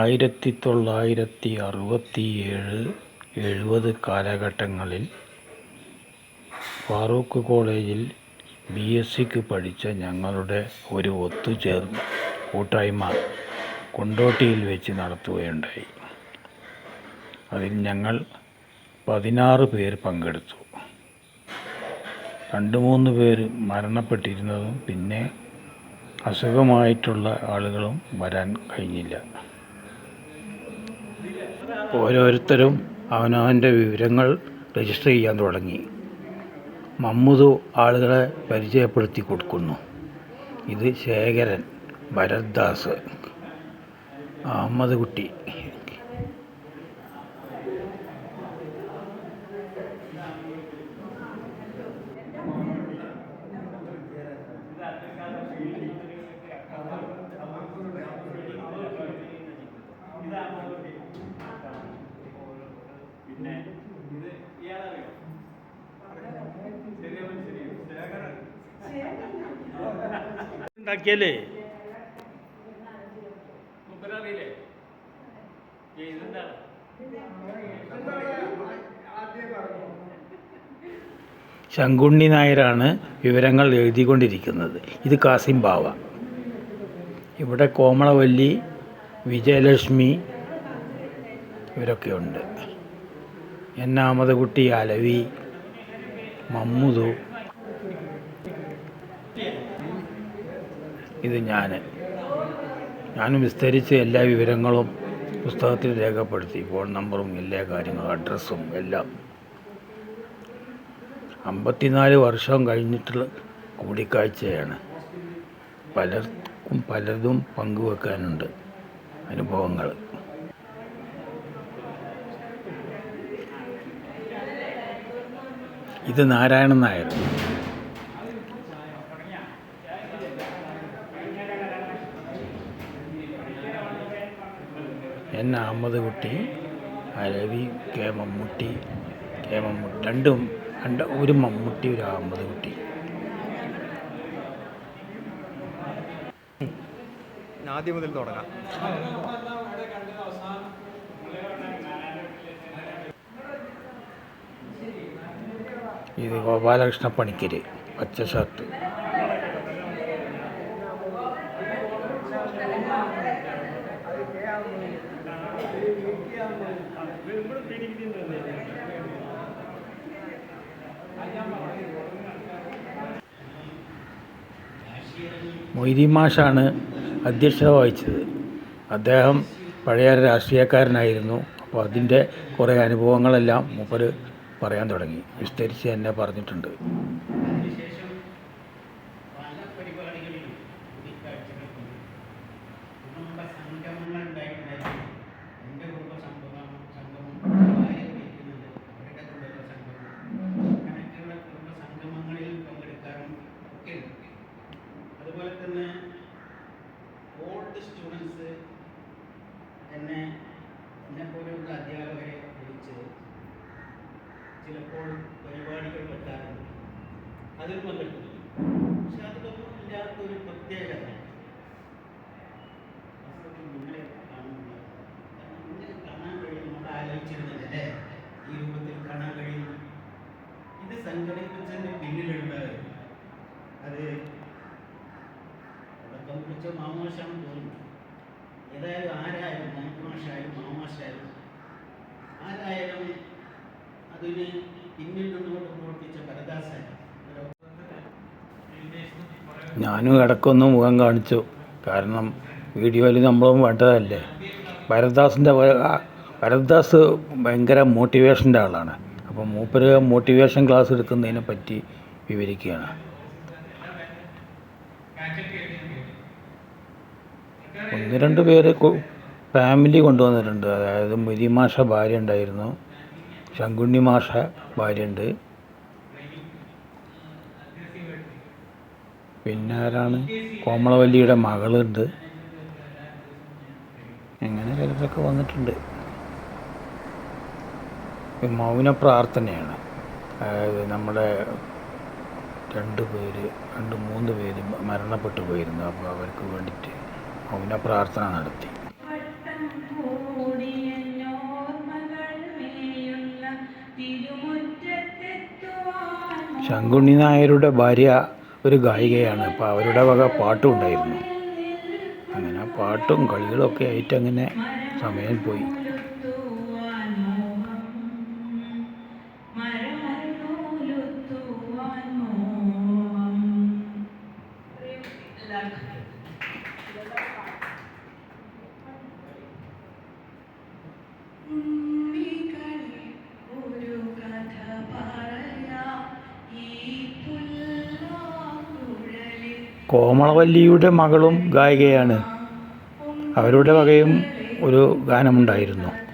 ആയിരത്തി തൊള്ളായിരത്തി അറുപത്തി ഏഴ് എഴുപത് കാലഘട്ടങ്ങളിൽ ഫാറൂഖ് കോളേജിൽ ബി എസ് സിക്ക് പഠിച്ച ഞങ്ങളുടെ ഒരു ഒത്തുചേർന്ന കൂട്ടായ്മ കൊണ്ടോട്ടിയിൽ വെച്ച് നടത്തുകയുണ്ടായി. അതിൽ ഞങ്ങൾ പതിനാറ് പേർ പങ്കെടുത്തു. രണ്ട് മൂന്ന് പേര് മരണപ്പെട്ടിരുന്നതും പിന്നെ അസുഖമായിട്ടുള്ള ആളുകളും വരാൻ കഴിഞ്ഞില്ല. ഓരോരുത്തരും അവനവന്റെ വിവരങ്ങൾ രജിസ്റ്റർ ചെയ്യാൻ തുടങ്ങി. മമ്മൂതു ആളുകളെ പരിചയപ്പെടുത്തി കൊടുക്കുന്നു. ഇത് ശേഖരൻ ഭരത്ദാസ് അഹമ്മദ് കുട്ടി. ഉണ്ടാക്കിയല്ലേ? ശങ്കുണ്ണി നായരാണ് വിവരങ്ങൾ എഴുതിക്കൊണ്ടിരിക്കുന്നത്. ഇത് കാസിം ബാവ. ഇവിടെ കോമളവല്ലി വിജയലക്ഷ്മി ഇവരൊക്കെ ഉണ്ട് എൻ കുട്ടി അലവി. മമ്മുദു. ഇത് ഞാൻ ഞാനും വിസ്തരിച്ച് എല്ലാ വിവരങ്ങളും പുസ്തകത്തിൽ രേഖപ്പെടുത്തി. ഫോൺ നമ്പറും എല്ലാ കാര്യങ്ങളും അഡ്രസ്സും എല്ലാം. അമ്പത്തിനാല് വർഷം കഴിഞ്ഞിട്ടുള്ള കൂടിക്കാഴ്ചയാണ്. പലർക്കും പലതും പങ്കുവെക്കാനുണ്ട് അനുഭവങ്ങൾ. ഇത് Narayanan Nair. N Ahammed Kutty Ravi K Mammootty K Mammootty രണ്ടും രണ്ട് ഒരു മമ്മൂട്ടി ഒരു അഹമ്മദ് കുട്ടി ആദ്യം മുതൽ തുടങ്ങാം. ഇത് ഗോപാലകൃഷ്ണ പണിക്കര് പച്ച ഷർട്ട്. മൊയ്തി മാഷാണ് അധ്യക്ഷത വഹിച്ചത്. അദ്ദേഹം പഴയ രാഷ്ട്രീയക്കാരനായിരുന്നു. അപ്പോൾ അതിന്റെ കുറേ അനുഭവങ്ങളെല്ലാം മൂപ്പര് പറയാൻ തുടങ്ങി. വിസ്തരിച്ച് തന്നെ പറഞ്ഞിട്ടുണ്ട്. അതുപോലെ തന്നെ സ്റ്റുഡൻസ് എന്നെ എന്നെ പോലെയുള്ള അധ്യാപകരെ വിളിച്ച് ചിലപ്പോൾ പരിപാടികൾ വെക്കാറുണ്ട് അതിൽ പങ്കെടുക്കുന്നു പക്ഷെ അതിലൊന്നും ഇല്ലാത്തൊരു പ്രത്യേകത വാസ്തവത്തിൽ നിങ്ങളെ കാണാൻ കഴിയും നമ്മൾ ആലോചിച്ചിരുന്നത് അല്ലേ ഈ രൂപത്തിൽ കാണാൻ കഴിയുന്നു. ഇത് സംഘടിപ്പിച്ചതിന് പിന്നിലുണ്ട് അത് തുടക്കം കുറിച്ച മാമോശാണെന്ന് തോന്നുന്നു ഏതായാലും ആരായാലും മാമോശായാലും മാമാശായാലും അതിന് പിന്നിൽ നിന്നുകൊണ്ട് പ്രവർത്തിച്ച ഭരദാസൻ ഒരു ഞാനും ഇടക്കൊന്ന് മുഖം കാണിച്ചു. കാരണം വീഡിയോയിൽ നമ്മളും വേണ്ടതല്ലേ? ഭരത്ദാസിന്റെ ഭരത്ദാസ് ഭയങ്കര മോട്ടിവേഷന്റെ ആളാണ്. അപ്പം മൂപ്പര് മോട്ടിവേഷൻ ക്ലാസ് എടുക്കുന്നതിനെ പറ്റി വിവരിക്കുകയാണ്. ഒന്ന് രണ്ട് പേര് ഫാമിലി കൊണ്ടുവന്നിട്ടുണ്ട്. അതായത് മുരിമാഷ ഭാര്യ ഉണ്ടായിരുന്നു. ശങ്കുണ്ണി മാഷ ഭാര്യയുണ്ട്. പിന്നെ ആരാണ്? കോമളവല്ലിയുടെ മകളുണ്ട്. എങ്ങനെ ചിലരൊക്കെ വന്നിട്ടുണ്ട്. മൗന പ്രാർത്ഥനയാണ്. അതായത് നമ്മുടെ രണ്ട് പേര് രണ്ട് മൂന്ന് പേര് മരണപ്പെട്ടു പോയിരുന്നു. അപ്പോൾ അവർക്ക് വേണ്ടിയിട്ട് മൗന പ്രാർത്ഥന നടത്തി. ശങ്കുണ്ണി നായരുടെ ഭാര്യ ഒരു ഗായികയാണ്. അപ്പോൾ അവരുടെ വക പാട്ടും ഉണ്ടായിരുന്നു അങ്ങനെ പാട്ടും കളികളൊക്കെ ആയിട്ടങ്ങനെ സമയം പോയി. കോമളവല്ലിയുടെ മകളും ഗായികയാണ്. അവരുടെ വകയും ഒരു ഗാനമുണ്ടായിരുന്നു.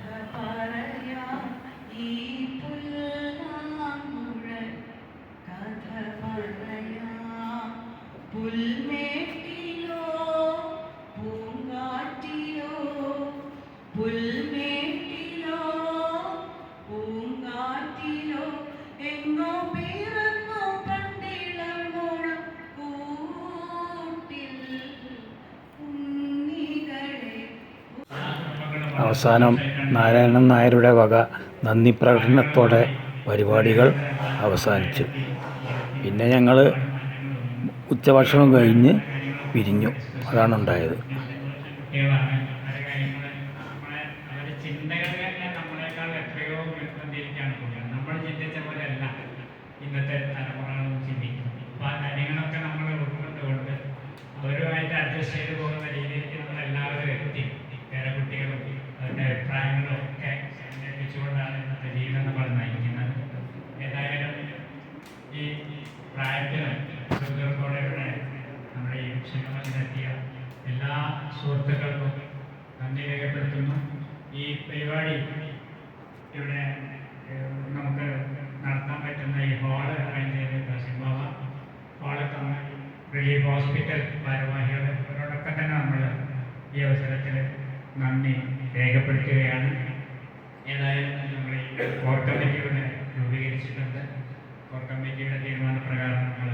അവസാനം നാരായണൻ നായരുടെ വക നന്ദി പ്രകടനത്തോടെ പരിപാടികൾ അവസാനിച്ചു. പിന്നെ ഞങ്ങൾ ഉച്ചഭക്ഷണം കഴിഞ്ഞ് പിരിഞ്ഞു. അതാണ് ഉണ്ടായത്. നമ്മൾ അവരുമായിട്ട് അഡ്ജസ്റ്റ് ചെയ്ത് പോകുന്ന രീതിയിലേക്ക് നമ്മൾ എല്ലാവരും എത്തി. വേറെ കുട്ടികളും അവരുടെ അഭിപ്രായങ്ങളും ഒക്കെ സംഘടിപ്പിച്ചുകൊണ്ടാണ് ഇന്നത്തെ ജീവിതം നമ്മൾ നയിക്കുന്നത്. ഏതായാലും ഈ പ്രായത്തിലും ഇവിടെ നമ്മുടെ ഈ ക്ഷേമത്തിലെത്തിയ എല്ലാ സുഹൃത്തുക്കൾക്കും നന്ദി രേഖപ്പെടുത്തുന്നു. ഈ പരിപാടി ഇവിടെ നമുക്ക് നടത്താൻ പറ്റുന്ന ഈ ഹാൾ അറേഞ്ച് ചെയ്ത് കസിംബാവ ഹാൾ തന്ന റിലീഫ് ഹോസ്പിറ്റൽ ഭാരവാഹികൾ ഇവരോടൊക്കെ തന്നെ നമ്മൾ ഈ അവസരത്തിൽ നന്ദി രേഖപ്പെടുത്തുകയാണ്. ഏതായാലും നമ്മൾ ഈ കോർ കമ്മിറ്റി ഇവിടെ രൂപീകരിച്ചിട്ടുണ്ട്. കോർ കമ്മിറ്റിയുടെ തീരുമാനപ്രകാരം നമ്മൾ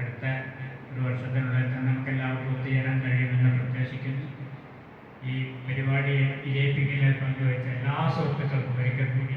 അടുത്ത ഒരു വർഷത്തിനുള്ളിൽ തന്നെ നമുക്ക് എല്ലാവർക്കും ഒത്തുചേരാൻ കഴിയുമെന്ന് പ്രത്യാശിക്കുന്നു. ഈ പരിപാടിയെ വിജയിപ്പിക്കുന്നതിൽ പങ്കുവച്ച എല്ലാ സുഹൃത്തുക്കൾക്കും ഒരിക്കൽ കൂടി